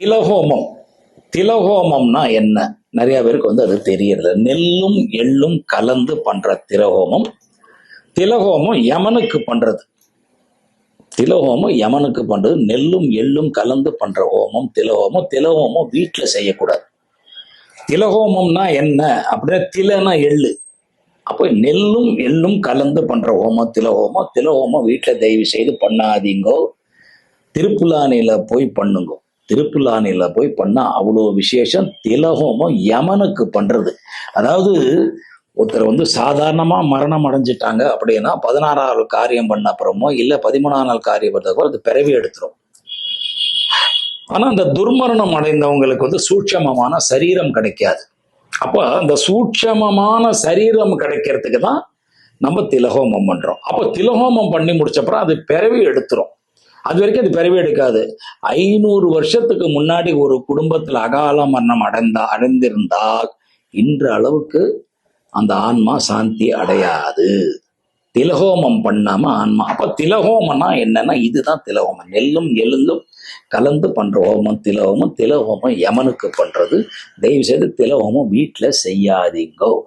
திலஹோமம் திலஹோமம்னா என்ன? நிறைய பேருக்கு வந்து அது தெரியறது நெல்லும் எள்ளும் கலந்து பண்ற திலஹோமம் திலஹோமம் யமனுக்கு பண்றது. திலஹோமம் யமனுக்கு பண்றது. நெல்லும் எள்ளும் கலந்து பண்ற ஹோமம் திலஹோமம் திலஹோமம் வீட்டில் செய்யக்கூடாது. திலஹோமம்னா என்ன? அப்படின்னா திலனா எள்ளு. அப்போ நெல்லும் எள்ளும் கலந்து பண்ற ஹோமம் திலஹோமம் திலஹோமம் வீட்டில் தயவு செய்து பண்ணாதீங்கோ. திருப்புலானில போய் பண்ணுங்கோ. திருப்புல்லானில போய் பண்ணா அவ்வளோ விசேஷம் திலஹோமம் யமனுக்கு பண்றது. அதாவது ஒருத்தர் வந்து சாதாரணமாக மரணம் அடைஞ்சிட்டாங்க அப்படின்னா பதினாறாவது காரியம் பண்ண அப்புறமோ இல்லை பதிமூணாம் நாள் காரியம் பண்ணதுக்கோ அது பிறவி எடுத்துரும். ஆனால் அந்த துர்மரணம் அடைந்தவங்களுக்கு வந்து சூட்சமமான சரீரம் கிடைக்காது. அப்போ அந்த சூட்சமமான சரீரம் கிடைக்கிறதுக்கு தான் நம்ம திலஹோமம் பண்ணுறோம் அப்போ திலகோமம் பண்ணி முடிச்சப்பறம் அது பிறவி எடுத்துரும். அது வரைக்கும் அது பிறவி எடுக்காது. ஐநூறு வருஷத்துக்கு முன்னாடி ஒரு குடும்பத்தில் அகால மரணம் அடைந்தா அடைந்திருந்தால் இன்ற அளவுக்கு அந்த ஆன்மா சாந்தி அடையாது. திலஹோமம் பண்ணாம ஆன்மா. அப்ப திலஹோமம்னா என்னன்னா இதுதான் திலகோமம். நெல்லும் எள்ளும் கலந்து பண்ற ஹோமம் திலகோமம். திலகோமம் யமனுக்கு பண்றது. தயவு செய்து திலகோமம் வீட்டில் செய்யாதீங்கோ.